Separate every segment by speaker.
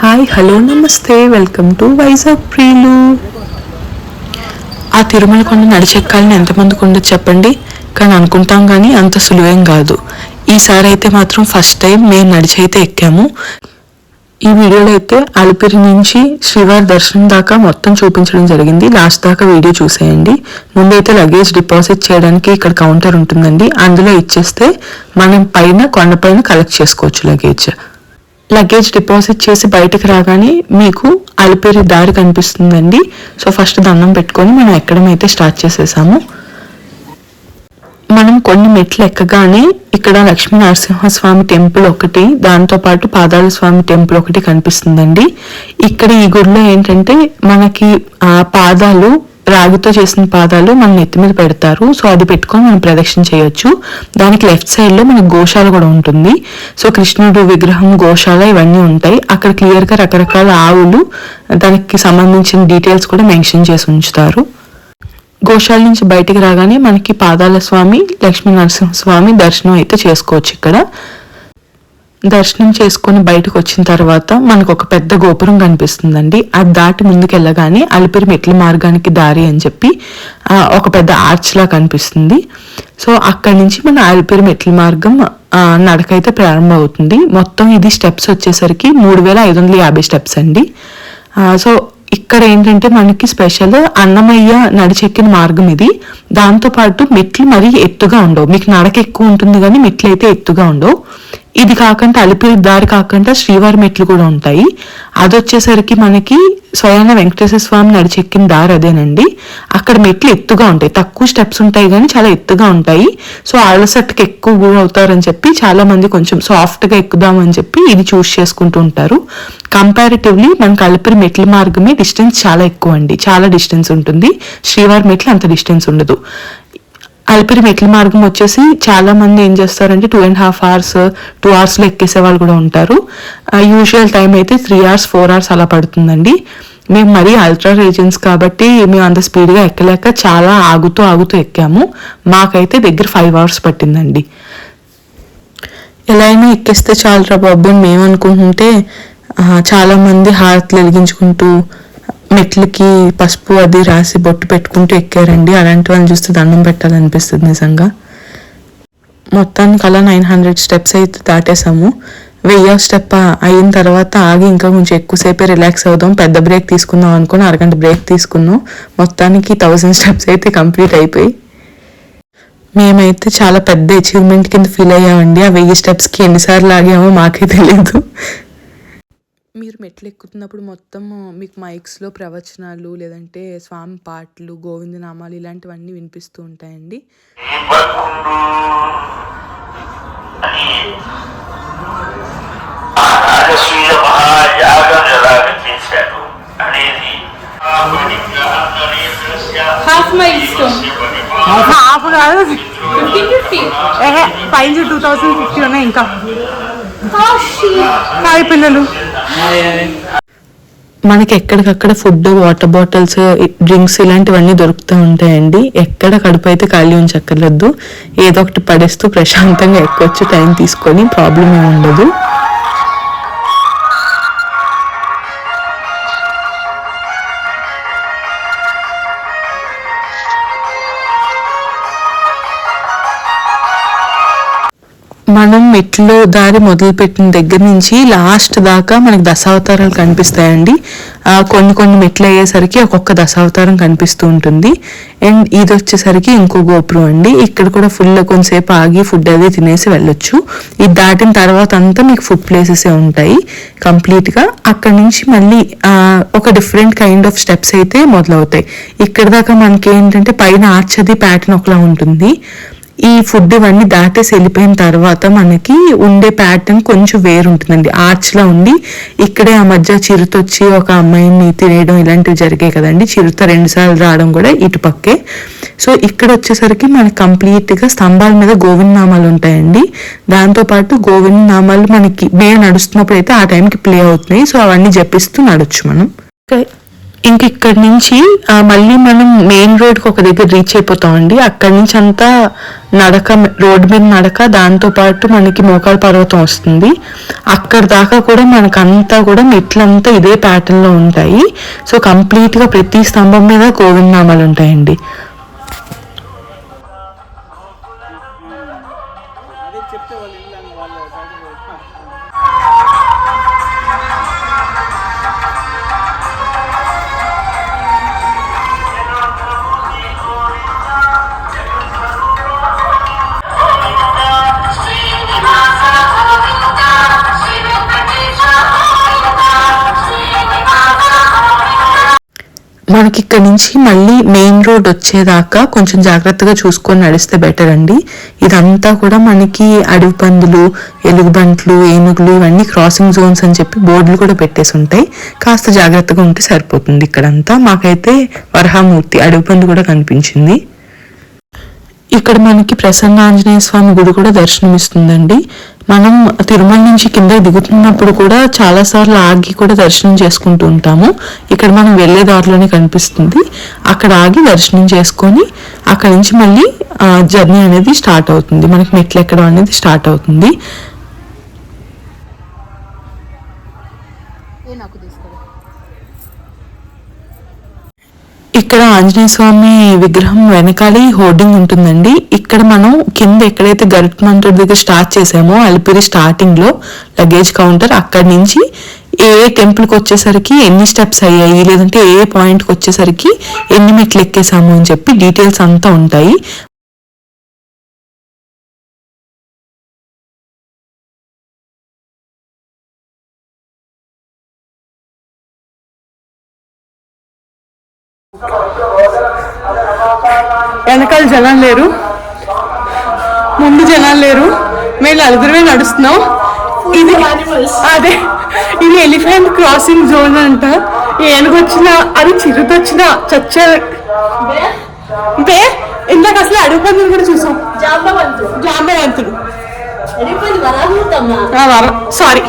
Speaker 1: Hi hello నమస్తే welcome to Vizag ప్రియులు ఆ తిరుమల కొండ నడిచెక్కాలని ఎంతమందికి ఉండదు చెప్పండి. కానీ అనుకుంటాం కానీ అంత సులువేం కాదు. ఈసారి అయితే మాత్రం ఫస్ట్ టైం మేము నడిచి అయితే ఎక్కాము. ఈ వీడియోలో అయితే అలిపిరి నుంచి శ్రీవారి దర్శనం దాకా మొత్తం చూపించడం జరిగింది. లాస్ట్ దాకా వీడియో చూసేయండి. ముందు అయితే లగేజ్ డిపాజిట్ చేయడానికి ఇక్కడ కౌంటర్ ఉంటుందండి. అందులో ఇచ్చేస్తే మనం పైన కొండపైన కలెక్ట్ చేసుకోవచ్చు లగేజ్ లగేజ్ డిపాజిట్ చేసి బయటకు రాగానే మీకు అలిపిరి దారి కనిపిస్తుందండి. సో ఫస్ట్ దండం పెట్టుకొని మనం ఎక్కడమైతే స్టార్ట్ చేసేసాము మనం కొన్ని మెట్లు ఎక్కగానే ఇక్కడ లక్ష్మీ నరసింహస్వామి టెంపుల్ ఒకటి దాంతో పాటు పాదాల స్వామి టెంపుల్ ఒకటి కనిపిస్తుందండి. ఇక్కడ ఈ గుడిలో ఏంటంటే మనకి పాదాలు రాగితో చేసిన పాదాలు మన నెత్తి మీద పెడతారు. సో అది పెట్టుకొని మనం ప్రదక్షిణ చేయొచ్చు. దానికి లెఫ్ట్ సైడ్లో మనకి గోశాల కూడా ఉంటుంది. సో కృష్ణుడు విగ్రహం గోశాల ఇవన్నీ ఉంటాయి. అక్కడ క్లియర్గా రకరకాల ఆవులు దానికి సంబంధించిన డీటెయిల్స్ కూడా మెన్షన్ చేసి ఉంచుతారు. గోశాల నుంచి బయటికి రాగానే మనకి పాదాల స్వామి లక్ష్మీ నరసింహస్వామి దర్శనం అయితే చేసుకోవచ్చు ఇక్కడ. దర్శనం చేసుకొని బయటకు వచ్చిన తర్వాత మనకు ఒక పెద్ద గోపురం కనిపిస్తుందండి. అది దాటి ముందుకు వెళ్ళగానే అలిపిరి మెట్ల మార్గానికి దారి అని చెప్పి ఒక పెద్ద ఆర్చ్లా కనిపిస్తుంది. సో అక్కడి నుంచి మన అలిపిరి మెట్ల మార్గం నడకైతే ప్రారంభం అవుతుంది మొత్తం ఇది స్టెప్స్ వచ్చేసరికి మూడు వేల ఐదు వందల యాభై స్టెప్స్ అండి. సో ఇక్కడ ఏంటంటే మనకి స్పెషల్ అన్నమయ్య నడిచెక్కిన మార్గం ఇది. దాంతో పాటు మెట్లు మరీ ఎత్తుగా ఉండవు. మీకు నడక ఎక్కువ ఉంటుంది కానీ మెట్లు అయితే ఎత్తుగా ఉండవు. ఇది కాకుండా అలిపిరి దారి కాకుండా శ్రీవారి మెట్లు కూడా ఉంటాయి. అది వచ్చేసరికి మనకి స్వయాన వెంకటేశ్వర స్వామి నడిచెక్కిన దారి అదేనండి. అక్కడ మెట్లు ఎత్తుగా ఉంటాయి. తక్కువ స్టెప్స్ ఉంటాయి కానీ చాలా ఎత్తుగా ఉంటాయి. సో అలసటకి ఎక్కువ గురి అవుతారని చెప్పి చాలా మంది కొంచెం సాఫ్ట్గా ఎక్కుదామని చెప్పి ఇది చూస్ చేసుకుంటూ ఉంటారు. కంపారిటివ్లీ మనకు అలిపిరి మెట్ల మార్గమే డిస్టెన్స్ చాలా ఎక్కువ అండి చాలా డిస్టెన్స్ ఉంటుంది. శ్రీవారి మెట్లు అంత డిస్టెన్స్ ఉండదు. అలిపిరి మెట్ల మార్గం వచ్చేసి చాలా మంది ఏం చేస్తారంటే two and half hours two అవర్స్లో ఎక్కేసే వాళ్ళు కూడా ఉంటారు. యూజువల్ టైం అయితే త్రీ అవర్స్ ఫోర్ అవర్స్ అలా పడుతుందండి. మేము మరీ అల్ట్రా రీజన్స్ కాబట్టి మేము అంత స్పీడ్గా ఎక్కలేక చాలా ఆగుతూ ఆగుతూ ఎక్కాము. మాకైతే దగ్గర ఫైవ్ అవర్స్ పట్టిందండి. ఎలా అయినా ఎక్కేస్తే చాలరా బాబు మేము అనుకుంటుంటే చాలామంది చాలా హారతులు వెలిగించుకుంటూ మెట్లకి పసుపు అది రాసి బొట్టు పెట్టుకుంటూ ఎక్కారండి. అలాంటి వాళ్ళని చూస్తే దండం పెట్టాలనిపిస్తుంది నిజంగా. మొత్తానికి అలా నైన్ హండ్రెడ్ స్టెప్స్ అయితే దాటేసాము వెయ్యో స్టెప్ అయిన తర్వాత ఆగి ఇంకా కొంచెం ఎక్కువసేపే రిలాక్స్ అవుదాం. పెద్ద బ్రేక్ తీసుకుందాం అనుకుని అరగంట బ్రేక్ తీసుకున్నాం. మొత్తానికి థౌజండ్ స్టెప్స్ అయితే కంప్లీట్ అయిపోయి. మేమైతే చాలా పెద్ద అచీవ్మెంట్ కింద ఫీల్ అయ్యామండి. ఆ వెయ్యి స్టెప్స్కి ఎన్నిసార్లు ఆగామో మాకే తెలియదు మీరు మెట్లు ఎక్కుతున్నప్పుడు మొత్తం మీకు మైక్స్లో ప్రవచనాలు లేదంటే స్వామి పాటలు గోవిందనామాలు ఇలాంటివన్నీ వినిపిస్తూ ఉంటాయండి?
Speaker 2: హాఫ్ మైల్ స్టోన్
Speaker 3: హాఫ్ కాదు.
Speaker 2: ఫిఫ్టీ ఫిఫ్టీ
Speaker 3: పైన టూ థౌసండ్ ఫిఫ్టీ ఉన్నాయి ఇంకా. హాయ్ పిల్లలు.
Speaker 1: మనకి ఎక్కడికక్కడ ఫుడ్ వాటర్ బాటిల్స్ డ్రింక్స్ ఇలాంటివన్నీ దొరుకుతూ ఉంటాయండి. ఎక్కడ కడుపు అయితే ఖాళీ ఉంచక్కర్లేదు ఏదో ఒకటి పడేస్తూ ప్రశాంతంగా ఎక్కొచ్చు టైం తీసుకొని ప్రాబ్లం ఏమి ఉండదు. మనం మెట్లో దారి మొదలుపెట్టిన దగ్గర నుంచి లాస్ట్ దాకా మనకి దశావతారాలు కనిపిస్తాయండి. కొన్ని కొన్ని మెట్లు అయ్యేసరికి ఒక్కొక్క దశావతారం కనిపిస్తూ ఉంటుంది. అండ్ ఇది వచ్చేసరికి ఇంకో గోపురం అండి. ఇక్కడ కూడా ఫుల్ కొంతసేపు ఆగి ఫుడ్ అది తినేసి వెళ్ళొచ్చు. ఇది దాటిన తర్వాత అంతా మీకు ఫుడ్ ప్లేసెస్ ఉంటాయి కంప్లీట్గా అక్కడ నుంచి మళ్ళీ ఒక డిఫరెంట్ కైండ్ ఆఫ్ స్టెప్స్ అయితే మొదలవుతాయి. ఇక్కడ దాకా మనకి ఏంటంటే పైన ఆర్చది ప్యాటర్న్ ఒకలా ఉంటుంది. ఈ ఫుడ్ ఇవన్నీ దాటేసి వెళ్ళిపోయిన తర్వాత మనకి ఉండే ప్యాటర్న్ కొంచెం వేరు ఉంటుందండి ఉండి ఇక్కడే ఆ మధ్య చిరుత వచ్చి ఒక అమ్మాయిని తినేయడం ఇలాంటివి జరిగాయి కదండి. చిరుత రెండుసార్లు రావడం కూడా ఇటు పక్కే. సో ఇక్కడ వచ్చేసరికి మనకి కంప్లీట్గా స్తంభాల మీద గోవింద నామాలు ఉంటాయండి. దాంతో పాటు గోవింద నామాలు మనకి మేము నడుస్తున్నప్పుడు అయితే ఆ టైంకి ప్లే అవుతున్నాయి. సో అవన్నీ జపిస్తూ నడొచ్చు మనం. ఇంకా ఇంక నుంచి మళ్ళీ మనం మెయిన్ రోడ్కి ఒక దగ్గర రీచ్ అయిపోతామండి. అక్కడి నుంచి అంతా నడక రోడ్ మీద నడక దాంతోపాటు మనకి మోకాల పర్వతం వస్తుంది. అక్కడ దాకా కూడా మనకంతా కూడా మెట్లంతా ఇదే ప్యాటర్న్లో ఉంటాయి. సో కంప్లీట్గా ప్రతి స్తంభం మీద గోవిందనామాలు ఉంటాయండి. మనకి ఇక్కడ నుంచి మళ్ళీ మెయిన్ రోడ్ వచ్చేదాకా కొంచెం జాగ్రత్తగా చూసుకొని నడిస్తే బెటర్ అండి. ఇదంతా కూడా మనకి అడవి పందులు ఎలుగుబంట్లు ఏనుగులు ఇవన్నీ క్రాసింగ్ జోన్స్ అని చెప్పి బోర్డులు కూడా పెట్టేసి ఉంటాయి. కాస్త జాగ్రత్తగా ఉంటే సరిపోతుంది ఇక్కడంతా. మాకైతే వరహామూర్తి అడవి పందు కూడా కనిపించింది. ఇక్కడ మనకి ప్రసన్న ఆంజనేయ స్వామి గుడి కూడా దర్శనమిస్తుందండి. మనం తిరుమల నుంచి కింద దిగుతున్నప్పుడు కూడా చాలా సార్లు ఆగి కూడా దర్శనం చేసుకుంటూ ఉంటాము. ఇక్కడ మనం వెళ్ళే దారిలోనే కనిపిస్తుంది. అక్కడ ఆగి దర్శనం చేసుకొని అక్కడ నుంచి మళ్ళీ జర్నీ అనేది స్టార్ట్ అవుతుంది. మనకి మెట్లు ఎక్కడం అనేది స్టార్ట్ అవుతుంది. ఇక్కడ ఆంజనేయ స్వామి విగ్రహం వెనకాలే హోర్డింగ్ ఉంటుందండి. ఇక్కడ మనం కింద ఎక్కడైతే గరుత్మంతుడి దగ్గర స్టార్ట్ చేసామో అలిపిరి స్టార్టింగ్లో లగేజ్ కౌంటర్ అక్కడి నుంచి ఏ ఏ టెంపుల్కి వచ్చేసరికి ఎన్ని స్టెప్స్ అయ్యాయి లేదంటే ఏ ఏ వచ్చేసరికి ఎన్ని మెట్లు ఎక్కేసాము అని చెప్పి డీటెయిల్స్ అంతా ఉంటాయి.
Speaker 3: క్రాసింగ్ జోన్ అంట. ఏనుగు వచ్చిన అది చిరుతొచ్చిన చచ్చే బే. ఇందాక అసలు అడుగు పందులు కూడా చూసాం.
Speaker 2: జాంబవంతుడు.
Speaker 3: సారీ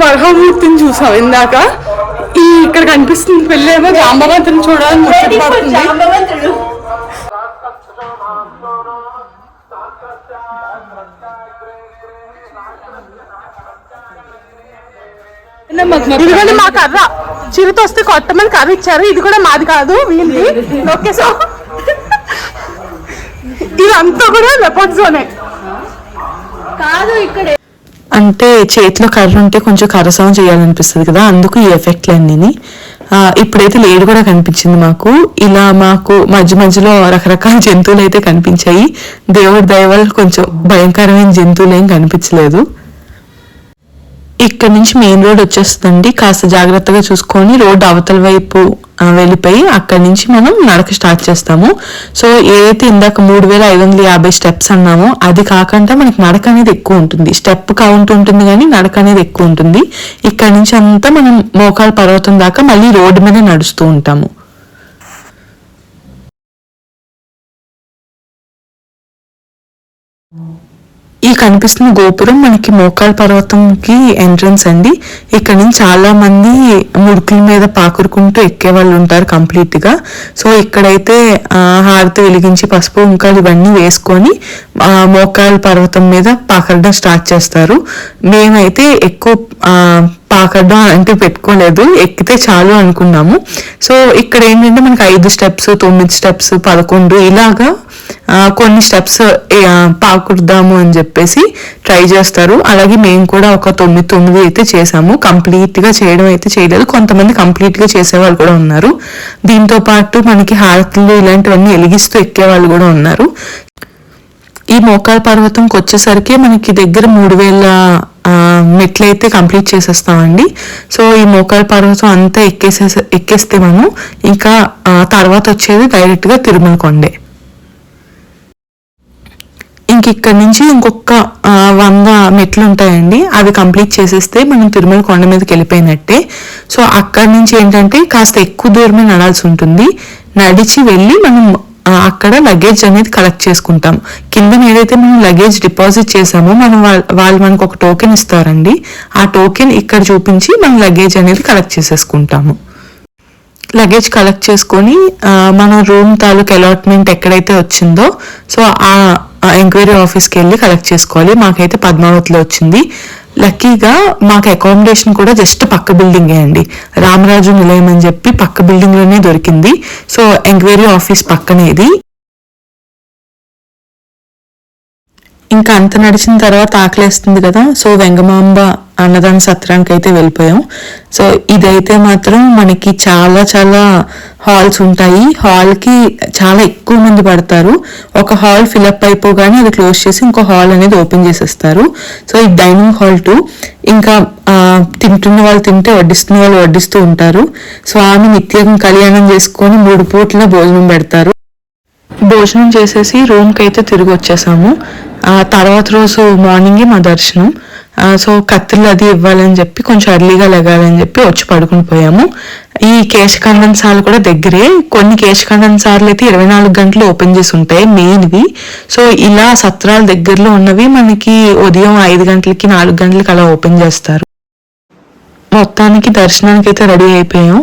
Speaker 3: వరహమూర్తిని చూసాం ఇందాక. ఈ ఇక్కడ కనిపిస్తుంది పెళ్ళేమో జాంబవంతుని చూడాలని ముచ్చట పడుతుంది ఇదిగోండి మా కర్ర. చిరుత వస్తే కొట్టమని కర్ర ఇచ్చారు. ఇది కూడా మాది కాదు వీళ్ళది. నొక్కేసాం ఇదంతా కూడా లెపర్డ్ జోనే
Speaker 2: కాదు ఇక్కడ.
Speaker 1: అంటే చేతిలో కర్ర ఉంటే కొంచెం కరసం చేయాలనిపిస్తుంది కదా అందుకు ఈ ఎఫెక్ట్లు అన్నీ ఇప్పుడైతే లేడు కూడా కనిపించింది మాకు. ఇలా మాకు మధ్య మధ్యలో రకరకాల జంతువులు అయితే కనిపించాయి. దేవుడి దయ వల్ల కొంచెం భయంకరమైన జంతువులు ఏం కనిపించలేదు. ఇక్కడ నుంచి మెయిన్ రోడ్ వచ్చేస్తుందండి. కాస్త జాగ్రత్తగా చూసుకొని రోడ్ అవతల వైపు వెళ్ళిపోయి అక్కడి నుంచి మనం నడక స్టార్ట్ చేస్తాము. సో ఏదైతే ఇందాక మూడు వేల ఐదు వందల యాభై స్టెప్స్ అన్నామో అది కాకుండా మనకి నడక అనేది ఎక్కువ ఉంటుంది. స్టెప్ కౌంట్ ఉంటుంది కానీ నడక అనేది ఎక్కువ ఉంటుంది. ఇక్కడ నుంచి అంతా మనం మోకాల పర్వతం దాకా మళ్ళీ రోడ్డు మీద నడుస్తూ ఉంటాము. ఈ కనిపిస్తున్న గోపురం మనకి మోకాల్ పర్వతంకి ఎంట్రన్స్ అండి. ఇక్కడ నుంచి చాలా మంది ముడుకుల మీద పాకురుకుంటూ ఎక్కే వాళ్ళు ఉంటారు కంప్లీట్గా. సో ఇక్కడైతే హారతి వెలిగించి పసుపు ఉంకాలు ఇవన్నీ వేసుకొని మోకాల్ పర్వతం మీద పాకడం స్టార్ట్ చేస్తారు. మేమైతే ఎక్కువ పాకడం అంటే పెట్టుకోలేదు. ఎక్కితే చాలు అనుకున్నాము. సో ఇక్కడ ఏంటంటే మనకి ఐదు స్టెప్స్ తొమ్మిది స్టెప్స్ పదకొండు ఇలాగా కొన్ని స్టెప్స్ పాకుడదాము అని చెప్పేసి ట్రై చేస్తారు. అలాగే మేము కూడా ఒక తొమ్మిది తొమ్మిది అయితే చేసాము. కంప్లీట్గా చేయడం అయితే చేయలేదు. కొంతమంది కంప్లీట్గా చేసేవాళ్ళు కూడా ఉన్నారు. దీంతో పాటు మనకి హారతులు ఇలాంటివన్నీ ఎలిగిస్తూ ఎక్కేవాళ్ళు కూడా ఉన్నారు. ఈ మోకాల పర్వతంకి వచ్చేసరికి మనకి దగ్గర మూడు వేల మెట్లు అయితే కంప్లీట్ చేసేస్తామండి. సో ఈ మోకాల పర్వతం అంతా ఎక్కేసే ఎక్కేస్తే మనం ఇంకా తర్వాత వచ్చేది డైరెక్ట్గా తిరుమల కొండే. ఇంక ఇక్కడ నుంచి ఇంకొక వంద మెట్లు ఉంటాయండి అవి కంప్లీట్ చేసేస్తే మనం తిరుమల కొండ మీదకి వెళ్ళిపోయినట్టే. సో అక్కడి నుంచి ఏంటంటే కాస్త ఎక్కువ దూరమే నడాల్సి ఉంటుంది. నడిచి వెళ్ళి మనం అక్కడ లగేజ్ అనేది కలెక్ట్ చేసుకుంటాం. కింద ఏదైతే మనం లగేజ్ డిపాజిట్ చేసామో మనం వాళ్ళ- వాళ్ళు మనకు ఒక టోకెన్ ఇస్తారండి. ఆ టోకెన్ ఇక్కడ చూపించి మనం లగేజ్ అనేది కలెక్ట్ చేసేసుకుంటాము. లగేజ్ కలెక్ట్ చేసుకొని మన రూమ్ తాలూకు అలాట్మెంట్ ఎక్కడైతే వచ్చిందో సో ఆ ఎంక్వైరీ ఆఫీస్కి వెళ్ళి కలెక్ట్ చేసుకోవాలి. మాకైతే పద్మావతిలో వచ్చింది. లక్కీగా మాకు అకామిడేషన్ కూడా జస్ట్ పక్క బిల్డింగే అండి. రామరాజు నిలయం అని చెప్పి పక్క బిల్డింగ్లోనే దొరికింది. సో ఎంక్వైరీ ఆఫీస్ పక్కనే ఇది ఇంకా అంత నడిచిన తర్వాత ఆకలేస్తుంది కదా. సో వెంగమాంబ అన్నదాన సత్రానికి అయితే వెళ్ళిపోయాం. సో ఇదైతే మాత్రం మనకి చాలా చాలా హాల్స్ ఉంటాయి. హాల్కి చాలా ఎక్కువ మంది పడతారు. ఒక హాల్ ఫిలప్ అయిపోగానే అది క్లోజ్ చేసి ఇంకో హాల్ అనేది ఓపెన్ చేసేస్తారు. సో ఈ డైనింగ్ హాల్ టు. ఇంకా తింటున్న వాళ్ళు తింటే వడ్డిస్తున్న వాళ్ళు వడ్డిస్తూ ఉంటారు. స్వామి నిత్యం కళ్యాణం చేసుకొని మూడు పూట్ల భోజనం పెడతారు. భోజనం చేసేసి రూమ్కి అయితే తిరిగి వచ్చేసాము. ఆ తర్వాత రోజు మార్నింగే మా దర్శనం. సో కత్తులు అది ఇవ్వాలని చెప్పి కొంచెం ఎర్లీగా లెగాలని చెప్పి వచ్చి పడుకుని పోయాము. ఈ కేశఖండన్ సార్లు కూడా దగ్గరే. కొన్ని కేశఖండన్ సార్లు అయితే ఇరవై నాలుగు గంటలు ఓపెన్ చేసి ఉంటాయి మెయిన్వి. సో ఇలా సత్రాల దగ్గరలో ఉన్నవి మనకి ఉదయం ఐదు గంటలకి నాలుగు గంటలకి అలా ఓపెన్ చేస్తారు. మొత్తానికి దర్శనానికి అయితే రెడీ అయిపోయాం.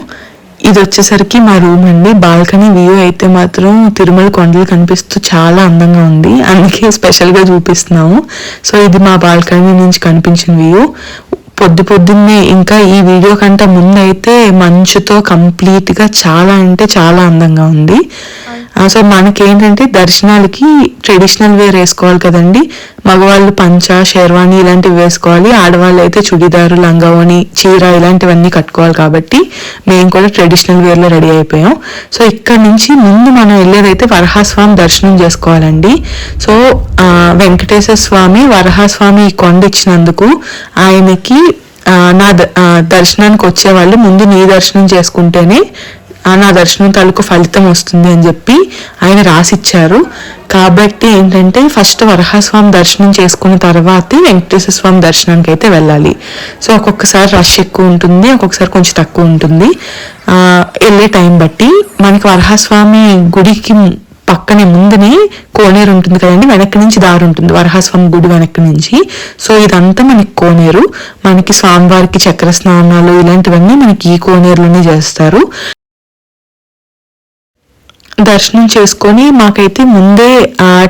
Speaker 1: ఇది వచ్చేసరికి మా రూమ్ అండి. బాల్కనీ వ్యూ అయితే మాత్రం తిరుమల కొండలు కనిపిస్తూ చాలా అందంగా ఉంది. అందుకే స్పెషల్గా చూపిస్తున్నాము. సో ఇది మా బాల్కనీ నుంచి కనిపించిన వ్యూ. పొద్దు పొద్దున్నే ఇంకా ఈ వీడియో కంటే ముందు అయితే మంచుతో కంప్లీట్గా చాలా అంటే చాలా అందంగా ఉంది. సో మనకి ఏంటంటే దర్శనాలకి ట్రెడిషనల్ వేర్ వేసుకోవాలి కదండి. మగవాళ్ళు పంచ షేర్వాణి ఇలాంటివి వేసుకోవాలి. ఆడవాళ్ళు అయితే చుడిదారు లంగావోని చీర ఇలాంటివన్నీ కట్టుకోవాలి కాబట్టి మేము కూడా ట్రెడిషనల్ వేర్లో రెడీ అయిపోయాం. సో ఇక్కడ నుంచి ముందు మనం వెళ్ళేదైతే వరహాస్వామి దర్శనం చేసుకోవాలండి. సో వెంకటేశ్వర స్వామి వరహాస్వామి ఈ కొండ ఇచ్చినందుకు ఆయనకి నా ద- దర్శనానికి వచ్చే వాళ్ళు ముందు నీ దర్శనం చేసుకుంటేనే నా దర్శనం తాలూకు ఫలితం వస్తుంది అని చెప్పి ఆయన రాసిచ్చారు. కాబట్టి ఏంటంటే ఫస్ట్ వరహాస్వామి దర్శనం చేసుకున్న తర్వాతే వెంకటేశ్వర స్వామి దర్శనానికి అయితే వెళ్ళాలి. సో ఒక్కొక్కసారి రష్ ఎక్కువ ఉంటుంది ఒక్కొక్కసారి కొంచెం తక్కువ ఉంటుంది. వెళ్ళే టైం బట్టి మనకి వరహస్వామి గుడికి పక్కనే ముందునే కోనేరు ఉంటుంది కదండి వెనక్కి నుంచి దారి ఉంటుంది వరహాస్వామి గుడి వెనక్కి నుంచి. సో ఇదంతా మనకి కోనేరు. మనకి స్వామివారికి చక్ర స్నానాలు ఇలాంటివన్నీ మనకి ఈ కోనేరులోనే చేస్తారు. దర్శనం చేసుకొని మాకైతే ముందే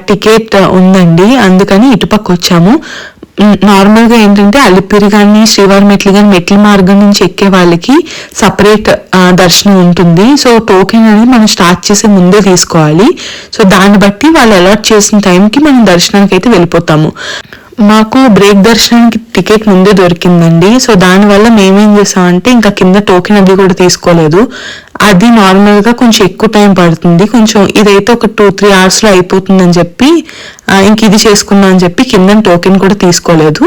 Speaker 1: టికెట్ ఉందండి. అందుకని ఇటుపక్క వచ్చాము. నార్మల్గా ఏంటంటే అలిపిరి కానీ శ్రీవారి మెట్లు కానీ మెట్ల మార్గం నుంచి ఎక్కే వాళ్ళకి సపరేట్ దర్శనం ఉంటుంది. సో టోకెన్ అనేది మనం స్టార్ట్ చేసే ముందే తీసుకోవాలి. సో దాన్ని బట్టి వాళ్ళు అలాట్ చేసిన టైంకి మనం దర్శనానికి అయితే వెళ్ళిపోతాము. మాకు బ్రేక్ దర్శనానికి టికెట్ ముందే దొరికిందండి. సో దానివల్ల మేమేం చేసామంటే ఇంకా కింద టోకెన్ అది కూడా తీసుకోలేదు. అది నార్మల్గా కొంచెం ఎక్కువ టైం పడుతుంది. కొంచెం ఇదైతే ఒక టూ త్రీ అవర్స్లో అయిపోతుందని చెప్పి ఇంక ఇది చేసుకున్నాం అని చెప్పి కింద టోకెన్ కూడా తీసుకోలేదు.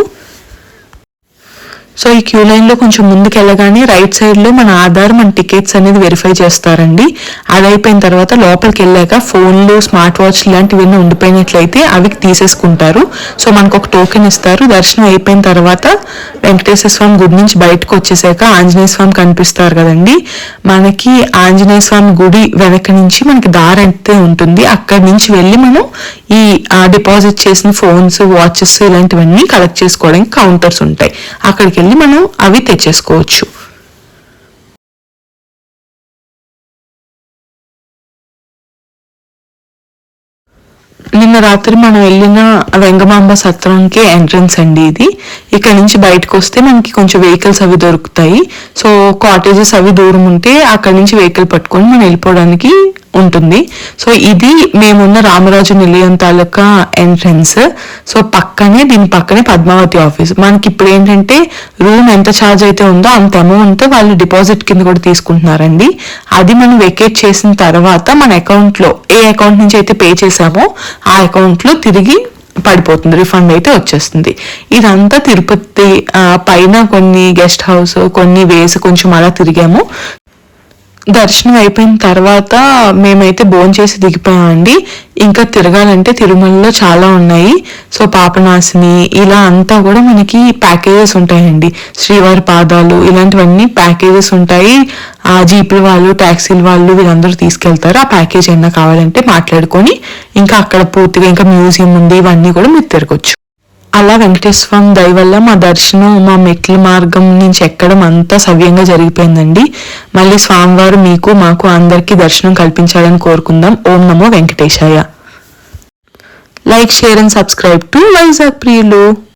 Speaker 1: సో ఈ క్యూ లైన్లో కొంచెం ముందుకు వెళ్ళగానే రైట్ సైడ్లో మన ఆధార్ మన టికెట్స్ అనేది వెరిఫై చేస్తారండి. అది అయిపోయిన తర్వాత లోపలికి వెళ్ళాక ఫోన్లు స్మార్ట్ వాచ్ ఇలాంటివన్నీ ఉండిపోయినట్లయితే అవి తీసేసుకుంటారు. సో మనకు ఒక టోకెన్ ఇస్తారు. దర్శనం అయిపోయిన తర్వాత వెంకటేశ్వర స్వామి గుడి నుంచి బయటకు వచ్చేసాక ఆంజనేయ స్వామి కనిపిస్తారు కదండి. మనకి ఆంజనేయ స్వామి గుడి వెనక నుంచి మనకి దారి అయితే ఉంటుంది. అక్కడి నుంచి వెళ్ళి మనం ఈ డిపాజిట్ చేసిన ఫోన్స్ వాచెస్ ఇలాంటివన్నీ కలెక్ట్ చేసుకోవడానికి కౌంటర్స్ ఉంటాయి. అక్కడికి వెళ్ళి మనం అవి తెచ్చేసుకోవచ్చు. నిన్న రాత్రి మనం వెళ్ళిన వెంగమాంబ సత్రంకి ఎంట్రన్స్ అండి ఇది. ఇక్కడ నుంచి బయటకు వస్తే మనకి కొంచెం వెహికల్స్ అవి దొరుకుతాయి. సో కాటేజెస్ అవి దూరం ఉంటే అక్కడ నుంచి వెహికల్ పట్టుకొని మనం వెళ్ళిపోవడానికి ఉంటుంది. సో ఇది మేమున్న రామరాజు నిలయం తాలూకా ఎంట్రన్స్ సో పక్కనే దీని పక్కనే పద్మావతి ఆఫీస్ మనకి ఇప్పుడు ఏంటంటే రూమ్ ఎంత ఛార్జ్ అయితే ఉందో అంత అమౌంట్ వాళ్ళు డిపాజిట్ కింద కూడా తీసుకుంటున్నారండి. అది మనం వెకేట్ చేసిన తర్వాత మన అకౌంట్లో ఏ అకౌంట్ నుంచి అయితే పే చేసామో ఆ అకౌంట్లో తిరిగి పడిపోతుంది రిఫండ్ అయితే వచ్చేస్తుంది. ఇదంతా తిరుపతి పైన కొన్ని గెస్ట్ హౌస్ కొన్ని వేసి కొంచెం అలా తిరిగాము. దర్శనం అయిపోయిన తర్వాత మేమైతే భోజనం చేసి దిగిపోయామండి. ఇంకా తిరగాలంటే తిరుమలలో చాలా ఉన్నాయి. సో పాపనాశిని ఇలా అంతా కూడా మనకి ప్యాకేజెస్ ఉంటాయండి. శ్రీవారి పాదాలు ఇలాంటివన్నీ ప్యాకేజెస్ ఉంటాయి. ఆ జీపుల వాళ్ళు ట్యాక్సీల వాళ్ళు వీళ్ళందరూ తీసుకెళ్తారు. ఆ ప్యాకేజ్ ఏమన్నా కావాలంటే మాట్లాడుకొని ఇంకా అక్కడ పూర్తిగా ఇంకా మ్యూజియం ఉంది ఇవన్నీ కూడా మీరు తిరగొచ్చు. అలా వెంకటేశ్వర స్వామి దయ వల్ల మా దర్శనం మా మెట్ల మార్గం నుంచి ఎక్కడం అంతా సవ్యంగా జరిగిపోయిందండి. మళ్ళీ స్వామివారు మీకు మాకు అందరికీ దర్శనం కల్పించాలని కోరుకుందాం. ఓం నమో వెంకటేశాయ. Like share and subscribe to Vizag ప్రియులు.